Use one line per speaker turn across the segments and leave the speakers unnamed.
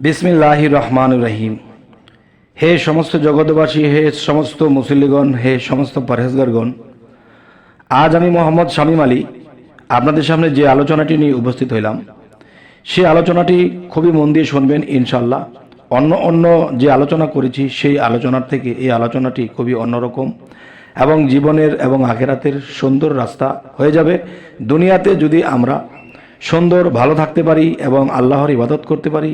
বিসমিল্লাহ রহমান রহিম। হে সমস্ত জগতবাসী হে সমস্ত মুসল্লিগণ, হে সমস্ত পরহেজগারগণ, আজ আমি মোহাম্মদ শামীম আলী আপনাদের সামনে যে আলোচনাটি নিয়ে উপস্থিত হইলাম সেই আলোচনাটি খুবই মন দিয়ে শুনবেন ইনশাল্লাহ অন্য অন্য যে আলোচনা করেছি, সেই আলোচনার থেকে এই আলোচনাটি খুবই অন্যরকম এবং জীবনের এবং আখেরাতের সুন্দর রাস্তা হয়ে যাবে। দুনিয়াতে যদি আমরা সুন্দর, ভালো থাকতে পারি এবং আল্লাহর ইবাদত করতে পারি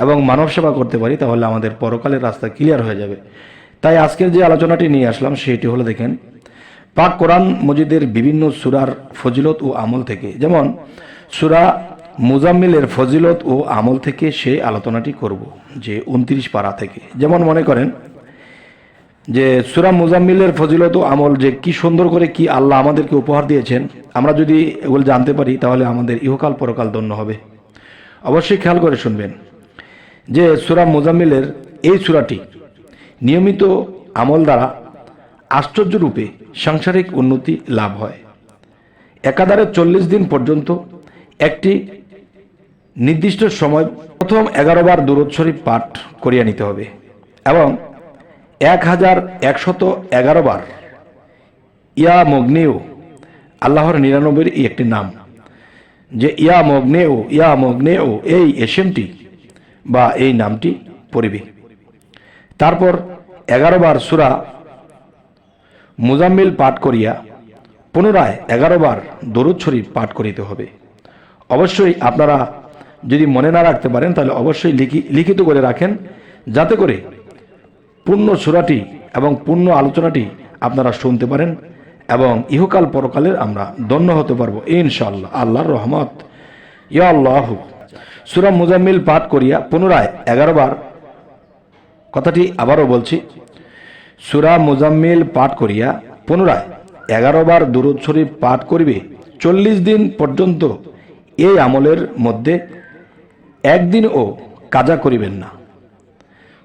এবং মানব সেবা করতে পারি, তাহলে আমাদের পরকালের রাস্তা ক্লিয়ার হয়ে যাবে। তাই আজকের যে আলোচনাটি নিয়ে আসলাম, সেটি হলো দেখেন, পাক কোরআন মজিদের বিভিন্ন সুরার ফজিলত ও আমল থেকে। যেমন, সুরা মুজাম্মিলের ফজিলত ও আমল থেকে সেই আলোচনাটি করব, যে উনত্রিশ পাড়া থেকে। যেমন মনে করেন, যে সুরা মুজাম্মিলের ফজিলত ও আমল যে কি সুন্দর করে কি আল্লাহ আমাদেরকে উপহার দিয়েছেন, আমরা যদি এগুলো জানতে পারি, তাহলে আমাদের ইহকাল পরকাল ধন্য হবে। অবশ্যই খেয়াল করে শুনবেন। যে সুরা মুজাম্মিলের এই সুরাটি নিয়মিত আমল দ্বারা আশ্চর্যরূপে সাংসারিক উন্নতি লাভ হয়। একাধারে চল্লিশ দিন পর্যন্ত একটি নির্দিষ্ট সময় প্রথম এগারো বার দুরুদ শরীফ পাঠ করিয়া নিতে হবে এবং এক হাজার একশত এগারো বার ইয়া মগ্নেও আল্লাহর নিরানব্বইয়ের একটি নাম। যে ইয়া মগ্নেও ইয়া মগ্নেও এই এসএমটি বা এই নামটি পড়িবে। তারপর এগারো বার সুরা মুজাম্মিল পাঠ করিয়া পুনরায় এগারো বার দরুদ শরীফ পাঠ করিতে হবে। অবশ্যই আপনারা যদি মনে না রাখতে পারেন, তাহলে অবশ্যই লিখি, লিখিত করে রাখেন, যাতে করে পূর্ণ সুরাটি এবং পূর্ণ আলোচনাটি আপনারা শুনতে পারেন এবং ইহকাল পরকালের আমরা দন্য হতে পারব ইনশাল্লাহ আল্লাহর রহমত। ইয়া আল্লাহ। সুরা মুজাম্মিল পাঠ করিয়া পুনরায় এগারো বার কথাটি আবারও বলছি। সুরা মুজাম্মিল পাঠ করিয়া পুনরায় এগারো বার দুরুদ শরীফ পাঠ করিবে, চল্লিশ দিন পর্যন্ত এই আমলের মধ্যে একদিনও কাজা করিবেন না।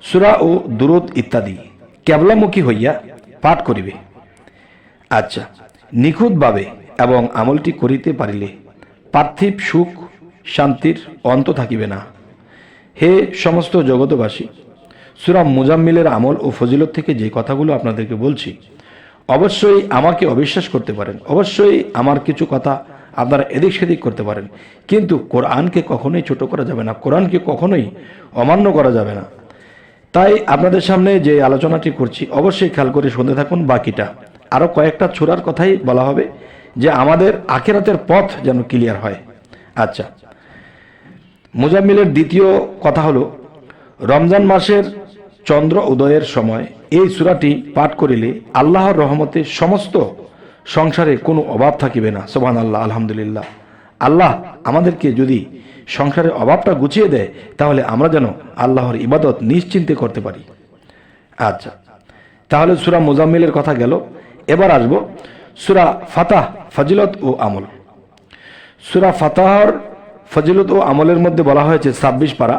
সুরা ও দুরুদ ইত্যাদি কেবলামুখী হইয়া পাঠ করিবে। আচ্ছা নিখুঁতভাবে এবং আমলটি করিতে পারিলে পার্থিব সুখ শান্তির অন্ত থাকিবে না। হে সমস্ত জগতবাসী সুরাম মুজাম্মিলের আমল ও ফজিলত থেকে যে কথাগুলো আপনাদেরকে বলছি, অবশ্যই আমাকে অবিশ্বাস করতে পারেন। অবশ্যই আমার কিছু কথা আপনারা এদিক সেদিক করতে পারেন। কিন্তু কোরআনকে কখনোই ছোট করা যাবে না, কোরআনকে কখনোই অমান্য করা যাবে না। তাই আপনাদের সামনে যে আলোচনাটি করছি, অবশ্যই খেয়াল করে শুনতে থাকুন বাকিটা। আরও কয়েকটা ছোড়ার কথাই বলা হবে যে আমাদের আখেরাতের পথ যেন ক্লিয়ার হয়। আচ্ছা মুজাম্মিলের দ্বিতীয় কথা হলো, রমজান মাসের চন্দ্র উদয়ের সময় এই সুরাটি পাঠ করিলে আল্লাহর রহমতে সমস্ত সংসারে কোনো অভাব থাকিবে না। সোহান আল্লাহ আলহামদুলিল্লাহ। আল্লাহ আমাদেরকে যদি সংসারের অভাবটা গুছিয়ে দেয়, তাহলে আমরা যেন আল্লাহর ইবাদত নিশ্চিন্তে করতে পারি। আচ্ছা তাহলে সুরা মুজাম্মিলের কথা গেল। এবার আসব সুরা ফাতাহ, ফজিলত ও আমল। সুরা ফাতাহর ফজিলত ও আমলের মধ্যে বলা হয়েছে ছাব্বিশ পারা।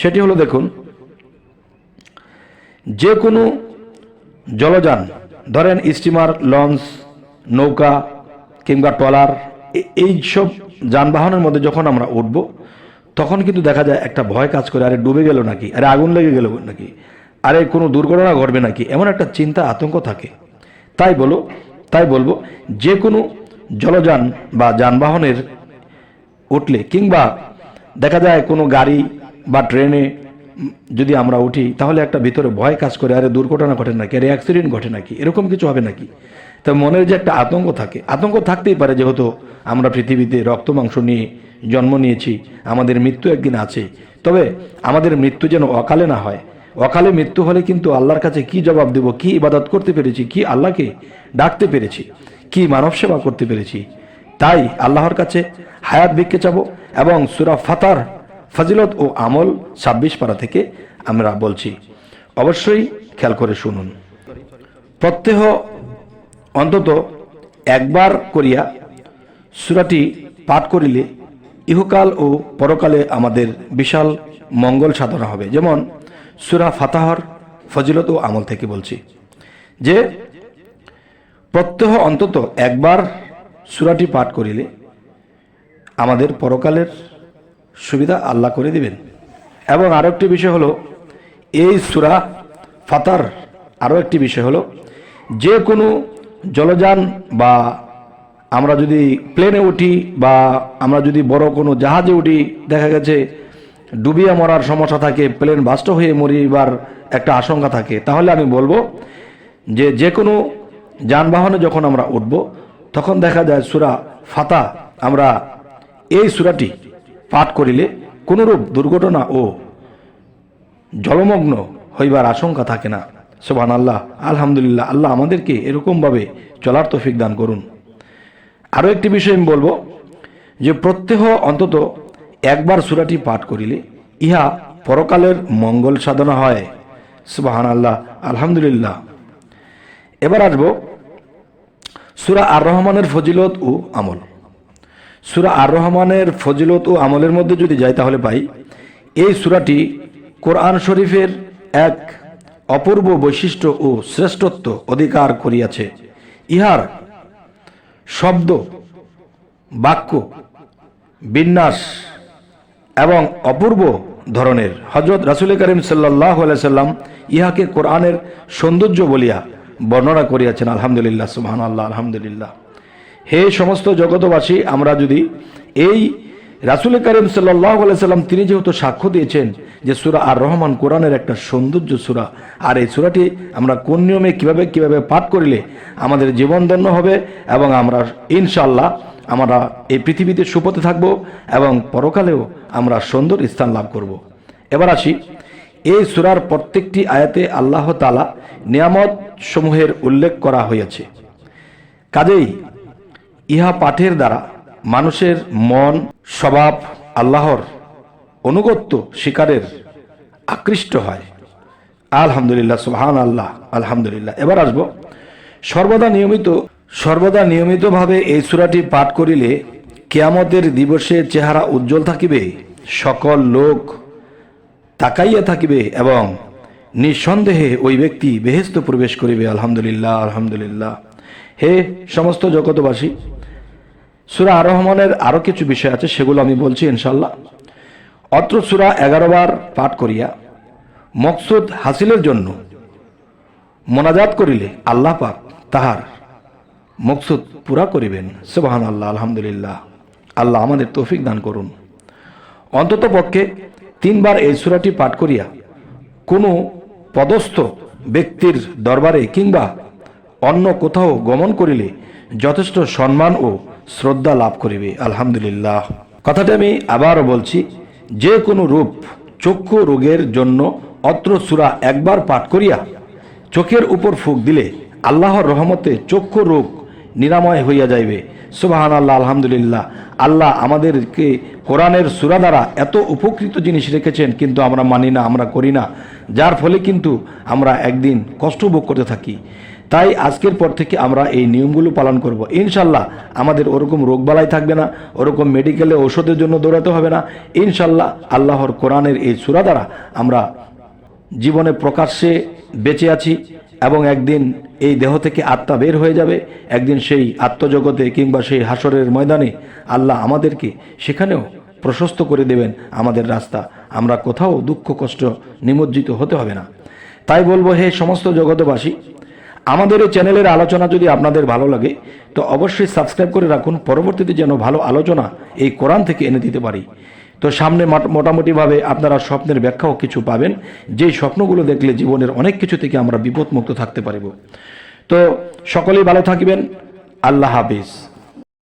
সেটি হলো দেখুন, যে কোনো জলযান, ধরেন স্টিমার, লঞ্চ, নৌকা কিংবা ট্রলার এই সব যানবাহনের মধ্যে যখন আমরা উঠব, তখন কিন্তু দেখা যায় একটা ভয় কাজ করে, আরে ডুবে গেল নাকি? আরে আগুন লেগে গেল নাকি? আরে কোনো দুর্ঘটনা ঘটবে নাকি? এমন একটা চিন্তা, আতঙ্ক থাকে। তাই বলো, তাই বলব, যে কোনো জলযান বা যানবাহনের উঠলে কিংবা দেখা যায় কোনো গাড়ি বা ট্রেনে যদি আমরা উঠি, তাহলে একটা ভিতরে ভয় কাজ করে, আরে দুর্ঘটনা ঘটে নাকি, আরে অ্যাক্সিডেন্ট ঘটে নাকি, এরকম কিছু হবে নাকি? তো মনের যে একটা আতঙ্ক থাকে, আতঙ্ক থাকতেই পারে যেহেতু আমরা পৃথিবীতে রক্ত, মাংস নিয়ে জন্ম নিয়েছি, আমাদের মৃত্যু একদিন আছে। তবে আমাদের মৃত্যু যেন অকালে না হয়। অকালে মৃত্যু হলে কিন্তু আল্লাহর কাছে কি জবাব দেব, কি ইবাদত করতে পেরেছি, কি আল্লাহকে ডাকতে পেরেছি, কি মানব সেবা করতে পেরেছি? তাই আল্লাহর কাছে হায়াত ভিক্ষে চাবো এবং সুরা ফাতার, ফজিলত ও আমল ছাব্বিশ পারা থেকে আমরা বলছি। অবশ্যই খেয়াল করে শুনুন। প্রত্যহ অন্তত একবার করিয়া সুরাটি পাঠ করিলে ইহকাল ও পরকালে আমাদের বিশাল মঙ্গল সাধনা হবে। যেমন সুরা ফাতাহর, ফজিলত ও আমল থেকে বলছি যে প্রত্যহ অন্তত একবার সুরাটি পাঠ করিলে আমাদের পরকালের সুবিধা আল্লাহ করে দিবেন। এবং আরও একটি বিষয় হলো, এই সুরা ফাতার আরও একটি বিষয় হলো, যে কোনো জলযান বা আমরা যদি প্লেনে উঠি বা আমরা যদি বড় কোনো জাহাজে উঠি, দেখা গেছে ডুবিয়ে মরার সমস্যা থাকে, প্লেন বাস্ট হয়ে মরিবার একটা আশঙ্কা থাকে, তাহলে আমি বলব যে যে কোনো যানবাহনে যখন আমরা উঠব তখন দেখা যায় সুরা ফাতা, আমরা এই সুরাটি পাঠ করিলে কোনোরূপ দুর্ঘটনা ও জলমগ্ন হইবার আশঙ্কা থাকে না। সোবান আল্লাহ আলহামদুলিল্লাহ, আল্লাহ আমাদেরকে এরকমভাবে চলার তৌফিক দান করুন। আরও একটি বিষয় আমি বলব, যে প্রত্যেহ অন্তত একবার সুরাটি পাঠ করিলে ইহা পরকালের মঙ্গল সাধনা হয়। সুবাহান আল্লাহ আলহামদুলিল্লাহ। এবার আসব সুরা আর রহমানের ফজিলত ও আমল। সুরা আর রহমানের ফজিলত ও আমলের মধ্যে যদি যাই তাহলে পাই এই সুরাটি কোরআন শরীফের এক অপূর্ব বৈশিষ্ট্য ও শ্রেষ্ঠত্ব অধিকার করিয়াছে। ইহার শব্দ, বাক্য, বিন্যাস এবং অপূর্ব ধরনের হজরত রাসুল করিম সাল্লাহ সাল্লাম ইহাকে কোরআনের সৌন্দর্য বলিয়া বর্ণনা করিয়াছেন, আলহামদুলিল্লাহ সুবহান আল্লাহ আলহামদুলিল্লাহ। হে সমস্ত জগতবাসী আমরা যদি এই রাসুল করিম সাল্লাম, তিনি যেহেতু সাক্ষ্য দিয়েছেন যে সুরা আর রহমান কোরআনের একটা সৌন্দর্য সুরা, আর এই সুরাটি আমরা কোন নিয়মে, কীভাবে কীভাবে পাঠ করিলে আমাদের জীবন ধন্য হবে এবং আমরা ইনশাল্লাহ আমরা এই পৃথিবীতে সুপথে থাকব এবং পরকালেও আমরা সুন্দর স্থান লাভ করব। এবার আসি এই সুরার প্রত্যেকটি আয়াতে আল্লাহ তালা নিয়ামত সমূহের উল্লেখ করা হয়েছে। কাজেই ইহা পাঠের দ্বারা মানুষের মন, স্বভাব, আল্লাহর অনুগত্য শিকারের আকৃষ্ট হয়। আলহামদুলিল্লাহ সুহান আল্লাহ আলহামদুলিল্লাহ। এবার আসব। সর্বদা নিয়মিত, সর্বদা নিয়মিতভাবে এই সুরাটি পাঠ করিলে কেয়ামতের দিবসে চেহারা উজ্জ্বল থাকিবে। সকল লোক তাকাইয়া থাকিবে এবং নিঃসন্দেহে ওই ব্যক্তি বেহেস্ত প্রবেশ করিবে। আলহামদুলিল্লাহ আলহামদুলিল্লাহ। হে সমস্ত জগতবাসী সুরা আর রহমানের আরও কিছু বিষয় আছে, সেগুলো আমি বলছি ইনশাল্লাহ অত্র সুরা এগারো বার পাঠ করিয়া মকসুদ হাসিলের জন্য মোনাজাত করিলে আল্লাহ পাক তাহার মকসুদ পুরা করিবেন। সুবাহান আল্লাহ আলহামদুলিল্লাহ। আল্লাহ আমাদের তৌফিক দান করুন। অন্তত পক্ষে তিনবার এই সুরাটি পাঠ করিয়া কোনো পদস্থ ব্যক্তির দরবারে কিংবা অন্য কোথাও গমন করিলে যথেষ্ট সম্মান ও শ্রদ্ধা লাভ করিবে। আলহামদুলিল্লাহ। কথাটা আমি আবারও বলছি, যে কোনো রূপ চক্ষু রোগের জন্য অত্র সুরা একবার পাঠ করিয়া চোখের উপর ফুক দিলে আল্লাহর রহমতে চক্ষু রোগ নিরাময় হইয়া যাইবে। সুবাহান আল্লাহ আলহামদুলিল্লাহ। আল্লাহ আমাদেরকে কোরআনের সুরা দ্বারা এত উপকৃত জিনিস রেখেছেন, কিন্তু আমরা মানি না, আমরা করি না। যার ফলে কিন্তু আমরা একদিন কষ্ট ভোগ করতে থাকি। তাই আজকের পর থেকে আমরা এই নিয়মগুলো পালন করব। ইনশাল্লাহ আমাদের ওরকম রোগবালাই থাকবে না, ওরকম মেডিকেলে ওষুধের জন্য দৌড়াতে হবে না। ইনশাল্লাহ আল্লাহর কোরআনের এই সুরা দ্বারা আমরা জীবনে প্রকাশ্যে বেঁচে আছি। এবং একদিন এই দেহ থেকে আত্মা বের হয়ে যাবে। একদিন সেই আত্মজগতে কিংবা সেই হাসরের ময়দানে আল্লাহ আমাদেরকে সেখানেও প্রশস্ত করে দেবেন আমাদের রাস্তা। আমরা কোথাও দুঃখ, কষ্ট নিমজ্জিত হতে হবে না। তাই বলব, হে সমস্ত জগতবাসী আমাদের এই চ্যানেলের আলোচনা যদি আপনাদের ভালো লাগে, তো অবশ্যই সাবস্ক্রাইব করে রাখুন। পরবর্তীতে যেন ভালো আলোচনা এই কোরআন থেকে এনে দিতে পারি। তো সামনে মোটামুটিভাবে আপনারা স্বপ্নের ব্যাখ্যাও কিছু পাবেন। যেই স্বপ্নগুলো দেখলে জীবনের অনেক কিছু থেকে আমরা বিপদমুক্ত থাকতে পারব। তো সকলেই ভালো থাকবেন। আল্লাহ হাফিজ।